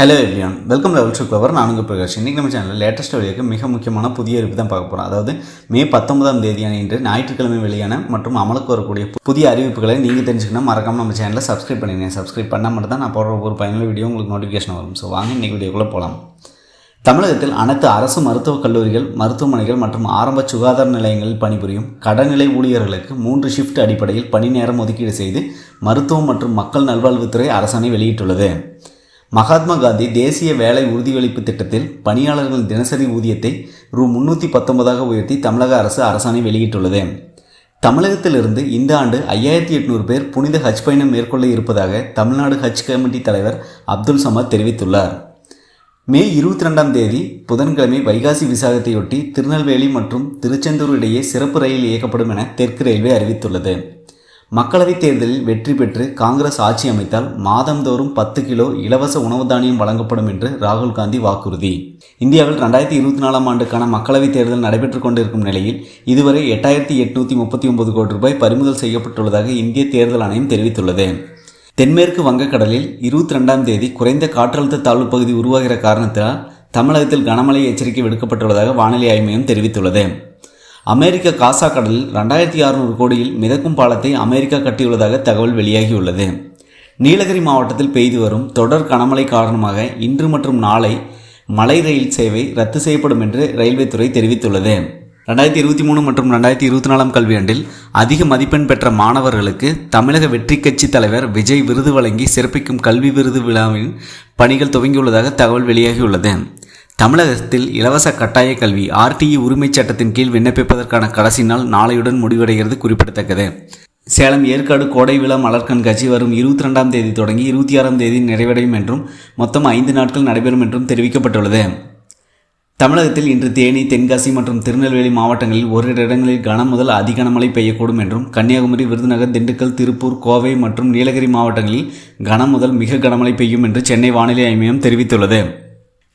Hello everyone welcome level to cover நான் உங்கள் பிரகாஷ். இன்றைக்கி நம்ம சேனலில் லேட்டஸ்ட் வழியாக மிக முக்கியமான புதிய அறிவிப்பு தான் பார்க்க போகிறோம் அதாவது மே பத்தொன்பதாம் தேதியான இன்று ஞாயிற்றுக்கிழமை வெளியான மற்றும் அமலுக்கு வரக்கூடிய புதிய அறிவிப்புகளை நீங்கள் தெரிஞ்சுக்கணும் மறக்காமல் நம்ம சேனலில் சப்ஸ்கிரைப் பண்ணிடுங்க. சப்ஸ்கிரைப் பண்ணால் மட்டும் தான் நான் போடுற ஒரு பயனுள்ள வீடியோ உங்களுக்கு நோட்டிஃபிகேஷன் வரும். ஸோ வாங்க இன்றைக்கி வீடியோக்குள்ளே போகலாம் தமிழகத்தில் அனைத்து அரசு மருத்துவக் கல்லூரிகள் மருத்துவமனைகள் மற்றும் ஆரம்ப சுகாதார நிலையங்களில் பணிபுரியும் கடநிலை ஊழியர்களுக்கு மூன்று ஷிஃப்ட் அடிப்படையில் பணி நேரம் ஒதுக்கீடு செய்து மருத்துவம் மற்றும் மக்கள் நல்வாழ்வுத்துறை அரசாணை வெளியிட்டுள்ளது. மகாத்மா காந்தி தேசிய வேலை உறுதியளிப்பு திட்டத்தில் பணியாளர்களின் தினசரி ஊதியத்தை ரூ முன்னூற்றி பத்தொன்பதாக உயர்த்தி தமிழக அரசு அரசாணை வெளியிட்டுள்ளது. தமிழகத்திலிருந்து இந்த ஆண்டு ஐயாயிரத்தி எட்நூறு பேர் புனித ஹஜ் பயணம் மேற்கொள்ள இருப்பதாக தமிழ்நாடு ஹஜ் கமிட்டி தலைவர் அப்துல் சமத் தெரிவித்துள்ளார். மே இருபத்தி ரெண்டாம் தேதி புதன்கிழமை வைகாசி விசாகத்தையொட்டி திருநெல்வேலி மற்றும் திருச்செந்தூர் இடையே சிறப்பு ரயில் இயக்கப்படும் என தெற்கு ரயில்வே அறிவித்துள்ளது. மக்களவைத் தேர்தலில் வெற்றி பெற்று காங்கிரஸ் ஆட்சி அமைத்தால் மாதந்தோறும் பத்து கிலோ இலவச உணவு தானியம் வழங்கப்படும் என்று ராகுல் காந்தி வாக்குறுதி. இந்தியாவில் ரெண்டாயிரத்தி இருபத்தி நாலாம் ஆண்டுக்கான மக்களவைத் தேர்தல் நடைபெற்றுக் கொண்டிருக்கும் நிலையில் இதுவரை எட்டாயிரத்தி எட்நூற்றி முப்பத்தி ஒன்பது கோடி ரூபாய் பறிமுதல் செய்யப்பட்டுள்ளதாக இந்திய தேர்தல் ஆணையம் தெரிவித்துள்ளது. தென்மேற்கு வங்கக்கடலில் இருபத்தி ரெண்டாம் தேதி குறைந்த காற்றழுத்த தாழ்வு பகுதி உருவாகிற காரணத்தால் தமிழகத்தில் கனமழை எச்சரிக்கை விடுக்கப்பட்டுள்ளதாக வானிலை ஆய்வு மையம் தெரிவித்துள்ளது. அமெரிக்க காசா கடலில் ரெண்டாயிரத்தி அறுநூறு கோடியில் மிதக்கும் பாலத்தை அமெரிக்கா கட்டியுள்ளதாக தகவல் வெளியாகியுள்ளது. நீலகிரி மாவட்டத்தில் பெய்து வரும் தொடர் கனமழை காரணமாக இன்று மற்றும் நாளை மலை ரயில் சேவை ரத்து செய்யப்படும் என்று ரயில்வே துறை தெரிவித்துள்ளது. ரெண்டாயிரத்தி இருபத்தி மூணு மற்றும் ரெண்டாயிரத்தி இருபத்தி நாலாம் கல்வியாண்டில் அதிக மதிப்பெண் பெற்ற மாணவர்களுக்கு தமிழக வெற்றி கட்சி தலைவர் விஜய் விருது வழங்கி சிறப்பிக்கும் கல்வி விருது விழாவின் பணிகள் துவங்கியுள்ளதாக தகவல் வெளியாகியுள்ளது. தமிழகத்தில் இலவச கட்டாய கல்வி ஆர்டிஇ உரிமைச் சட்டத்தின் கீழ் விண்ணப்பிப்பதற்கான கடைசி நாள் நாளையுடன் முடிவடைகிறது குறிப்பிடத்தக்கது. சேலம் ஏற்காடு கோடை விழா மலர் கண்காட்சி வரும் இருபத்தி ரெண்டாம் தேதி தொடங்கி இருபத்தி ஆறாம் தேதி நிறைவடையும் என்றும் மொத்தம் ஐந்து நாட்கள் நடைபெறும் என்றும் தெரிவிக்கப்பட்டுள்ளது. தமிழகத்தில் இன்று தேனி தென்காசி மற்றும் திருநெல்வேலி மாவட்டங்களில் ஓரிரு இடங்களில் கனம் முதல் அதிகனமழை பெய்யக்கூடும் என்றும் கன்னியாகுமரி விருதுநகர் திண்டுக்கல் திருப்பூர் கோவை மற்றும் நீலகிரி மாவட்டங்களில் கனம் முதல் மிக கனமழை பெய்யும் என்று சென்னை வானிலை ஆய்வு மையம் தெரிவித்துள்ளது.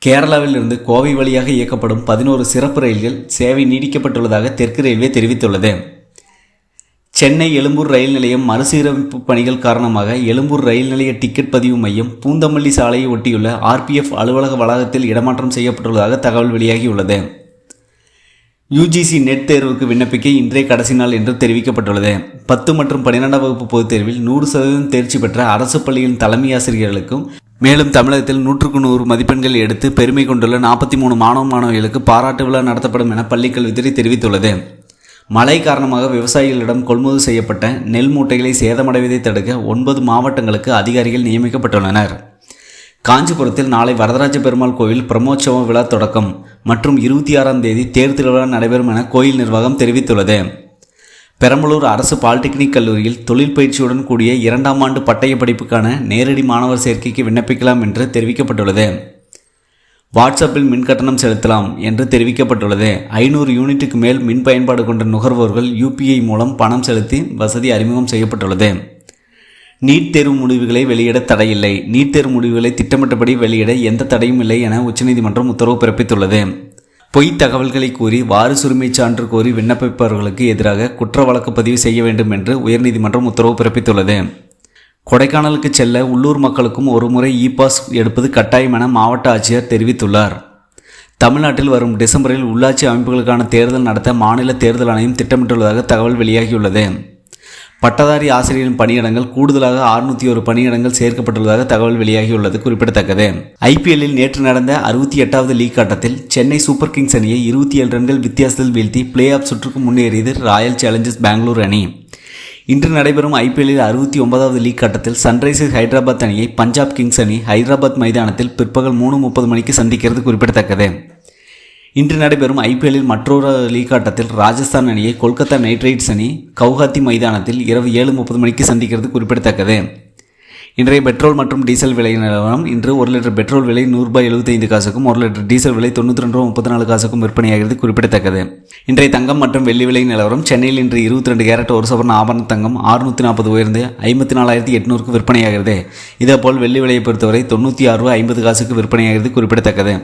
கேரளாவில் இருந்து கோவை வழியாக இயக்கப்படும் பதினோரு சிறப்பு ரயில்கள் சேவை நீடிக்கப்பட்டுள்ளதாக தெற்கு ரயில்வே தெரிவித்துள்ளது. சென்னை எழும்பூர் ரயில் நிலையம் மறுசீரமைப்பு பணிகள் காரணமாக எழும்பூர் ரயில் நிலைய டிக்கெட் பதிவு மையம் பூந்தமல்லி சாலையை ஒட்டியுள்ள ஆர்பிஎஃப் அலுவலக வளாகத்தில் இடமாற்றம் செய்யப்பட்டுள்ளதாக தகவல் வெளியாகியுள்ளது. யுஜிசி நெட் தேர்வுக்கு விண்ணப்பிக்க இன்றைய கடைசி நாள் என்று தெரிவிக்கப்பட்டுள்ளது. பத்து மற்றும் பன்னிரெண்டாம் வகுப்பு பொதுத் தேர்வில் நூறு சதவீதம் தேர்ச்சி பெற்ற அரசு பள்ளியின் தலைமை ஆசிரியர்களுக்கும் மேலும் தமிழகத்தில் நூற்றுக்கு நூறு மதிப்பெண்கள் எடுத்து பெருமை கொண்டுள்ள நாற்பத்தி மூணு மாணவ மாணவிகளுக்கு பாராட்டு விழா நடத்தப்படும் என பள்ளிக்கல்வித்துறை தெரிவித்துள்ளது. மழை காரணமாக விவசாயிகளிடம் கொள்முதல் செய்யப்பட்ட நெல் மூட்டைகளை சேதமடைவதை தடுக்க ஒன்பது மாவட்டங்களுக்கு அதிகாரிகள் நியமிக்கப்பட்டுள்ளனர். காஞ்சிபுரத்தில் நாளை வரதராஜ பெருமாள் கோவில் பிரம்மோற்சவ விழா தொடக்கம் மற்றும் இருபத்தி ஆறாம் தேதி தேர் திருவிழா நடைபெறும் என கோயில் நிர்வாகம் தெரிவித்துள்ளது. பெரம்பலூர் அரசு பாலிடெக்னிக் கல்லூரியில் தொழில் பயிற்சியுடன் கூடிய இரண்டாம் ஆண்டு பட்டய படிப்புக்கான நேரடி மாணவர் சேர்க்கைக்கு விண்ணப்பிக்கலாம் என்று தெரிவிக்கப்பட்டுள்ளது. வாட்ஸ்அப்பில் மின் கட்டணம் செலுத்தலாம் என்று தெரிவிக்கப்பட்டுள்ளது. ஐநூறு யூனிட்டுக்கு மேல் மின் பயன்பாடு கொண்ட நுகர்வோர்கள் யூபிஐ மூலம் பணம் செலுத்தி வசதி அறிமுகம் செய்யப்பட்டுள்ளது. நீட் தேர்வு முடிவுகளை வெளியிட தடையில்லை. நீட் தேர்வு முடிவுகளை திட்டமிட்டபடி வெளியிட எந்த தடையும் இல்லை என உச்சநீதிமன்றம் உத்தரவு பிறப்பித்துள்ளது. பொய் தகவல்களை கூறி வாரிசுரிமை சான்று கோரி விண்ணப்பிப்பவர்களுக்கு எதிராக குற்ற வழக்கு பதிவு செய்ய வேண்டும் என்று உயர்நீதிமன்றம் உத்தரவு பிறப்பித்துள்ளது. கொடைக்கானலுக்கு செல்ல உள்ளூர் மக்களுக்கும் ஒருமுறை இ பாஸ் எடுப்பது கட்டாயம் என மாவட்ட ஆட்சியர் தெரிவித்துள்ளார். தமிழ்நாட்டில் வரும் டிசம்பரில் உள்ளாட்சி அமைப்புகளுக்கான தேர்தல் நடத்த மாநில தேர்தல் ஆணையம் திட்டமிட்டுள்ளதாக தகவல் வெளியாகியுள்ளது. பட்டதாரி ஆசிரியரின் பணியிடங்கள் கூடுதலாக அறுநூத்தி ஒரு பணியிடங்கள் சேர்க்கப்பட்டுள்ளதாக தகவல் வெளியாகியுள்ளது குறிப்பிடத்தக்கது. ஐபிஎல்லில் நேற்று நடந்த அறுபத்தி எட்டாவது லீக் ஆட்டத்தில் சென்னை சூப்பர் கிங்ஸ் அணியை இருபத்தி ஏழு ரன்கள் வித்தியாசத்தில் வீழ்த்தி பிளே ஆஃப் சுற்றுக்கு முன்னேறியது ராயல் சேலஞ்சர்ஸ் பெங்களூர் அணி. இன்று நடைபெறும் ஐபிஎல்லில் அறுபத்தி ஒன்பதாவது லீக் ஆட்டத்தில் சன்ரைசர்ஸ் ஹைதராபாத் அணியை பஞ்சாப் கிங்ஸ் அணி ஹைதராபாத் மைதானத்தில் பிற்பகல் மூணு முப்பது மணிக்கு சந்திக்கிறது குறிப்பிடத்தக்கது. இன்று நடைபெறும் ஐபிஎல்லில் மற்றொரு லீக் ஆட்டத்தில் ராஜஸ்தான் அணியை கொல்கத்தா நைட் ரைட்ஸ் அணி கவுஹாத்தி மைதானத்தில் இரவு ஏழு முப்பது மணிக்கு சந்திக்கிறது குறிப்பிடத்தக்கது. இன்றைய பெட்ரோல் மற்றும் டீசல் விலை நிலவரம் இன்று ஒரு லிட்டர் பெட்ரோல் விலை நூறுபாய் எழுபத்தைந்து காசுக்கும் ஒரு லிட்டர் டீசல் விலை தொண்ணூற்றி ரெண்டு ரூபா முப்பத்தி நாலு காசுக்கும் விற்பனையாகிறது குறிப்பிடத்தக்கது. இன்றைய தங்கம் மற்றும் வெள்ளி விலை நிலவரம் சென்னையில் இன்று இருபத்தி ரெண்டு கேரட் ஒரு சவரன் ஆபரண தங்கம் அறுநூற்றி நாற்பது உயர்ந்து ஐம்பத்தி நாலாயிரத்தி எட்நூறுக்கு விற்பனையாகிறது. இதேபோல் வெள்ளி விலையை பொறுத்தவரை தொண்ணூற்றி ஆறு ரூபாய் ஐம்பது காசுக்கு விற்பனையாகிறது குறிப்பிடத்தக்கது.